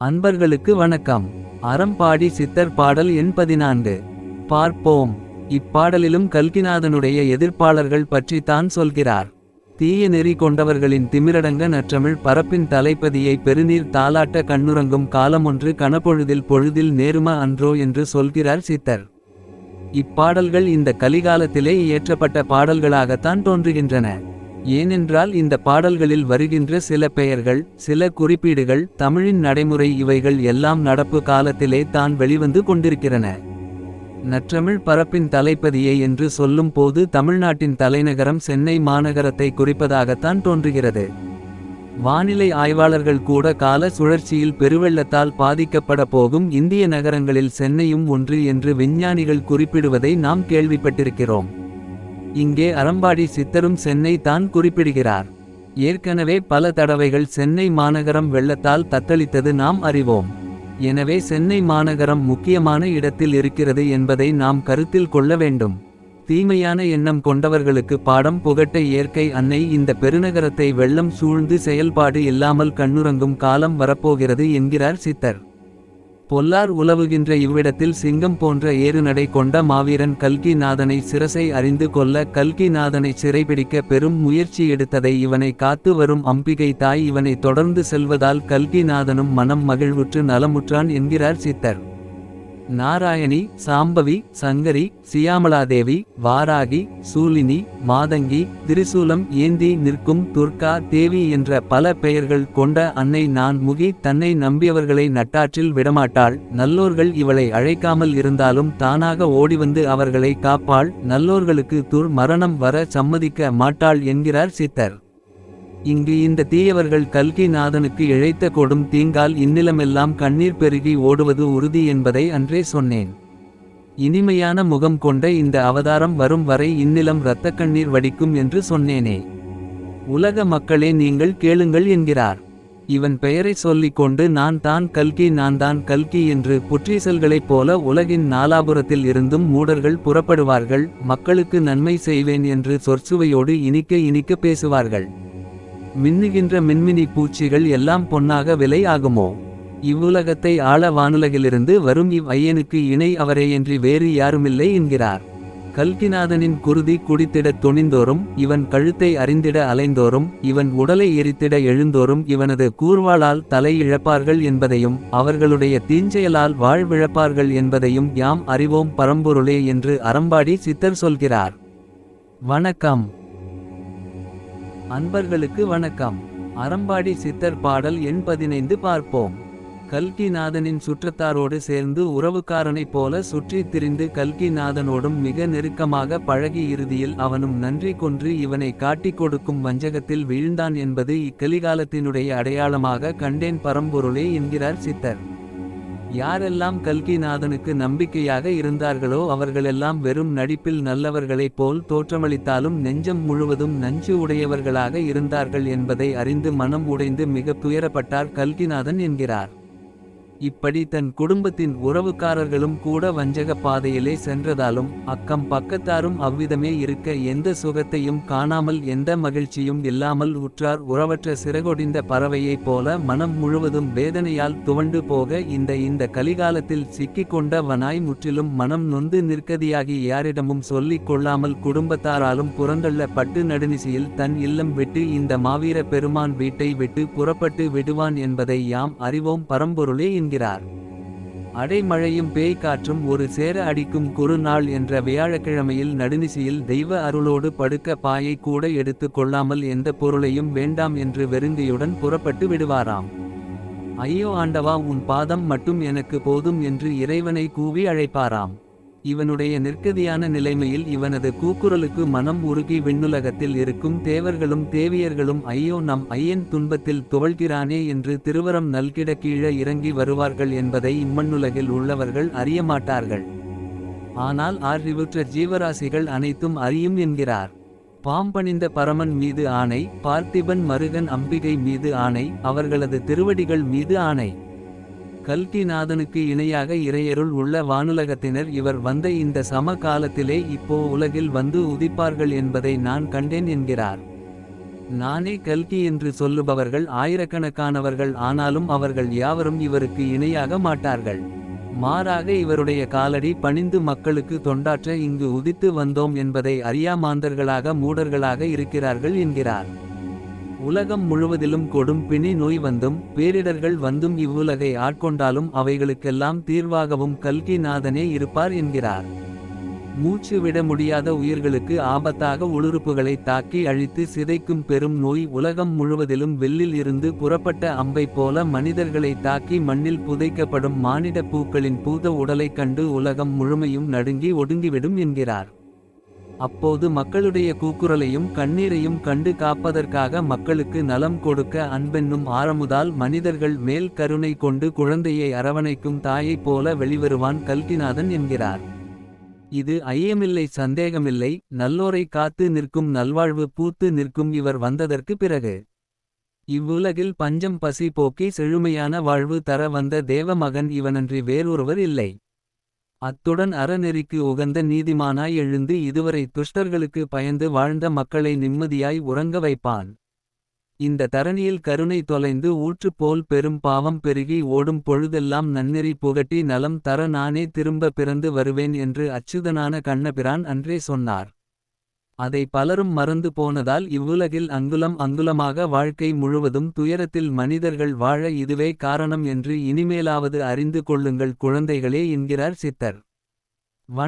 அன்பர்களுக்கு வணக்கம். அறம்பாடி சித்தர் பாடல் எண் பதினான்கு. பார்ப்போம். இப்பாடலிலும் கல்கிநாதனுடைய எதிர்ப்பாளர்கள் பற்றி தான் சொல்கிறார். தீய நெறி கொண்டவர்களின் திமிரடங்க நற்றமிழ் பரப்பின் தலைப்பதியை பெருநீர் தாளாட்ட கண்ணுறங்கும் காலமொன்று கனப்பொழுதில் பொழுதில் நேரும அன்றோ என்று சொல்கிறார் சித்தர். இப்பாடல்கள் இந்த கலிகாலத்திலே இயற்றப்பட்ட பாடல்களாகத்தான் தோன்றுகின்றன. ஏனென்றால் இந்த பாடல்களில் வருகின்ற சில பெயர்கள் சில குறிப்பீடுகள் தமிழின் நடைமுறை இவைகள் எல்லாம் நடப்பு காலத்திலே தான் வெளிவந்து கொண்டிருக்கிறன. நற்றமிழ் பரப்பின் தலைப்பதியே என்று சொல்லும் போது தமிழ்நாட்டின் தலைநகரம் சென்னை மாநகரத்தை குறிப்பதாகத்தான் தோன்றுகிறது. வானிலை ஆய்வாளர்கள் கூட கால சுழற்சியில் பெருவெள்ளத்தால் பாதிக்கப்பட போகும் இந்திய நகரங்களில் சென்னையும் ஒன்று என்று விஞ்ஞானிகள் குறிப்பிடுவதை நாம் கேள்விப்பட்டிருக்கிறோம். இங்கே அறம்பாடி சித்தரும் சென்னை தான் குறிப்பிடுகிறார். ஏற்கனவே பல தடவைகள் சென்னை மாநகரம் வெள்ளத்தால் தத்தளித்தது நாம் அறிவோம். எனவே சென்னை மாநகரம் முக்கியமான இடத்தில் இருக்கிறது என்பதை நாம் கருத்தில் கொள்ள வேண்டும். தீமையான எண்ணம் கொண்டவர்களுக்கு பாடம் புகட்ட இயற்கை அன்னை இந்த பெருநகரத்தை வெள்ளம் சூழ்ந்து செயல்பாடு இல்லாமல் கண்ணுறங்கும் காலம் வரப்போகிறது என்கிறார் சித்தர். பொல்லார் உலவுகின்ற இவ்விடத்தில் சிங்கம் போன்ற ஏறுநடை கொண்ட மாவீரன் கல்கிநாதனை சிரசை அறிந்து கொள்ள கல்கிநாதனை சிறைபிடிக்க பெரும் முயற்சி எடுத்ததை இவனை காத்து வரும் அம்பிகை தாய் இவனை தொடர்ந்து செல்வதால் கல்கிநாதனும் மனம் மகிழ்வுற்று நலமுற்றான் என்கிறார் சித்தர். நாராயணி சாம்பவி சங்கரி சியாமலாதேவி வாராகி சூலினி மாதங்கி திரிசூலம் ஏந்தி நிற்கும் துர்கா தேவி என்ற பல பெயர்கள் கொண்ட அன்னை நான் முகி தன்னை நம்பியவர்களை நட்டாற்றில் விடமாட்டாள். நல்லோர்கள் இவளை அழைக்காமல் இருந்தாலும் தானாக ஓடிவந்து அவர்களை காப்பாள். நல்லோர்களுக்கு துர் மரணம் வர சம்மதிக்க மாட்டாள் என்கிறார் சித்தர். இங்கு இந்த தீயவர்கள் கல்கி நாதனுக்கு இழைத்த கொடும் தீங்கால் இந்நிலமெல்லாம் கண்ணீர் பெருகி ஓடுவது உறுதி என்பதை அன்றே சொன்னேன். இனிமையான முகம் கொண்ட இந்த அவதாரம் வரும் வரை இந்நிலம் இரத்த கண்ணீர் வடிக்கும் என்று சொன்னேனே. உலக மக்களே நீங்கள் கேளுங்கள் என்கிறார். இவன் பெயரை சொல்லிக் கொண்டு நான் தான் கல்கி நான் தான் கல்கி என்று புற்றீசல்களைப் போல உலகின் நாலாபுரத்தில் இருந்தும் மூடர்கள் புறப்படுவார்கள். மக்களுக்கு நன்மை செய்வேன் என்று சொற்சுவையோடு இனிக்க இனிக்க பேசுவார்கள். மின்னுகின்ற மின்மினி பூச்சிகள் எல்லாம் பொன்னாக விலை ஆகுமோ? இவ்வுலகத்தை ஆள வானுலகிலிருந்து வரும் இவ் ஐயனுக்கு இணை அவரேயன்றி வேறு யாருமில்லை என்கிறார். கல்கிநாதனின் குருதி குடித்திடத் துணிந்தோறும் இவன் கழுத்தை அறிந்திட அலைந்தோறும் இவன் உடலை எரித்திட எழுந்தோறும் இவனது கூர்வாளால் தலை இழப்பார்கள் என்பதையும் அவர்களுடைய தீஞ்செயலால் வாழ்விழப்பார்கள் என்பதையும் யாம் அறிவோம் பரம்பொருளே என்று அறம்பாடி சித்தர் சொல்கிறார். வணக்கம். அன்பர்களுக்கு வணக்கம். அறம்பாடி சித்தர் பாடல் எண் பதினைந்து பார்ப்போம். கல்கிநாதனின் சுற்றத்தாரோடு சேர்ந்து உறவுக்காரனைப் போல சுற்றித் திரிந்து கல்கிநாதனோடும் மிக நெருக்கமாக பழகி இறுதியில் அவனும் நன்றி கொன்று இவனை காட்டிக் கொடுக்கும் வஞ்சகத்தில் வீழ்ந்தான் என்பது இக்கலிகாலத்தினுடைய அடையாளமாக கண்டேன் பரம்பொருளே என்கிறார் சித்தர். யாரெல்லாம் கல்கிநாதனுக்கு நம்பிக்கையாக இருந்தார்களோ அவர்களெல்லாம் வெறும் நடிப்பில் நல்லவர்களைப் போல் தோற்றமளித்தாலும் நெஞ்சம் முழுவதும் நஞ்சு உடையவர்களாக இருந்தார்கள் என்பதை அறிந்து மனம் உடைந்து மிக துயரப்பட்டார் கல்கிநாதன் என்கிறார். இப்படி தன் குடும்பத்தின் உறவுக்காரர்களும் கூட வஞ்சக பாதையிலே சென்றதாலும் அக்கம் பக்கத்தாரும் அவ்விதமே இருக்க எந்த சுகத்தையும் காணாமல் எந்த மகிழ்ச்சியும் இல்லாமல் உற்றார் உறவற்ற சிறகொடிந்த பறவையைப் போல மனம் முழுவதும் வேதனையால் துவண்டு போக இந்த இந்த கலிகாலத்தில் சிக்கிக்கொண்ட கொண்டவனாய் முற்றிலும் மனம் நொந்து நிற்கதியாகி யாரிடமும் சொல்லிக் கொள்ளாமல் குடும்பத்தாராலும் புறந்தள்ள பட்டு நடுநிசையில் தன் இல்லம் விட்டு இந்த மாவீர பெருமான் வீட்டை விட்டு புறப்பட்டு விடுவான் என்பதை யாம் அறிவோம். பரம்பொருளே என்கிறார். அடைமழையும் பேய்காற்றும் ஒரு சேர அடிக்கும் குறுநாள் என்ற வியாழக்கிழமையில் நடுநிசையில் தெய்வ அருளோடு படுக்க பாயை கூட எடுத்து கொள்ளாமல் எந்த பொருளையும் வேண்டாம் என்று வெறுங்கையுடன் புறப்பட்டு விடுவாராம். ஐயோ ஆண்டவா உன் பாதம் மட்டும் எனக்கு போதும் என்று இறைவனை கூவி அழைப்பாராம். இவனுடைய நிற்கதியான நிலைமையில் இவனது கூக்குரலுக்கு மனம் உருகி விண்ணுலகத்தில் இருக்கும் தேவர்களும் தேவியர்களும் ஐயோ நம் ஐயன் துன்பத்தில் துவழ்கிறானே என்று திருவரம் நல்கிட கீழே இறங்கி வருவார்கள் என்பதை இம்மண்ணுலகில் உள்ளவர்கள் அறியமாட்டார்கள் ஆனால் அறிவுற்ற ஜீவராசிகள் அனைத்தும் அறியும் என்கிறார். பாம்பணிந்த பரமன் மீது ஆணை பார்த்திபன் மருகன் அம்பிகை மீது ஆணை அவர்களது திருவடிகள் மீது ஆணை. கல்கிநாதனுக்கு இணையாக இறையருள் உள்ள வானுலகத்தினர் இவர் வந்த இந்த சம காலத்திலே இப்போ உலகில் வந்து உதிப்பார்கள் என்பதை நான் கண்டேன் என்கிறார் நானே கல்கி என்று சொல்லுபவர்கள் ஆயிரக்கணக்கானவர்கள் ஆனாலும் அவர்கள் யாவரும் இவருக்கு இணையாக மாட்டார்கள். மாறாக இவருடைய காலடி பணிந்து மக்களுக்கு தொண்டாற்ற இங்கு உதித்து வந்தோம் என்பதை அறியாமாந்தர்களாக மூடர்களாக இருக்கிறார்கள் என்கிறார். உலகம் முழுவதிலும் கொடும் பிணி நோய் வந்தும் பேரிடர்கள் வந்தும் இவ்வுலகை ஆட்கொண்டாலும் அவைகளுக்கெல்லாம் தீர்வாகவும் கல்கிநாதனே இருப்பார் என்கிறார். மூச்சு விட முடியாத உயிர்களுக்கு ஆபத்தாக உளுறுப்புகளை தாக்கி அழித்து சிதைக்கும் பெரும் நோய் உலகம் முழுவதிலும் வெள்ளில் இருந்து புறப்பட்ட அம்பைப் போல மனிதர்களை தாக்கி மண்ணில் புதைக்கப்படும் மானிட பூக்களின் பூத உடலைக் கண்டு உலகம் முழுமையும் நடுங்கி ஒடுங்கிவிடும் என்கிறார். அப்போது மக்களுடைய கூக்குரலையும் கண்ணீரையும் கண்டு காப்பதற்காக மக்களுக்கு நலம் கொடுக்க அன்பென்னும் ஆரமுதால் மனிதர்கள் மேல் கருணை கொண்டு குழந்தையை அரவணைக்கும் தாயைப் போல வெளிவருவான் கல்கிநாதன் என்கிறார். இது ஐயமில்லை சந்தேகமில்லை நல்லோரை காத்து நிற்கும் நல்வாழ்வு பூத்து நிற்கும் இவர் வந்ததற்கு பிறகு. இவ்வுலகில் பஞ்சம் பசி போக்கி செழுமையான வாழ்வு தர வந்த தேவ மகன் இவனன்றி வேறொருவர் இல்லை. அத்துடன் அறநெறிக்கு உகந்த நீதிமானாய் எழுந்து இதுவரை துஷ்டர்களுக்கு பயந்து வாழ்ந்த மக்களை நிம்மதியாய் உறங்க வைப்பான். இந்த தரணியில் கருணை தொலைந்து ஊற்றுப்போல் பெரும் பாவம் பெருகி ஓடும் பொழுதெல்லாம் நன்னெறி புகட்டி நலம் தர நானே திரும்ப பிறந்து வருவேன் என்று அச்சுதனான கண்ணபிரான் அன்றே சொன்னார். அதை பலரும் மறந்து போனதால் இவ்வுலகில் அங்குலம் அங்குலமாக வாழ்க்கை முழுவதும் துயரத்தில் மனிதர்கள் வாழ இதுவே காரணம் என்று இனிமேலாவது அறிந்து கொள்ளுங்கள் குழந்தைகளே என்கிறார் சித்தர். வண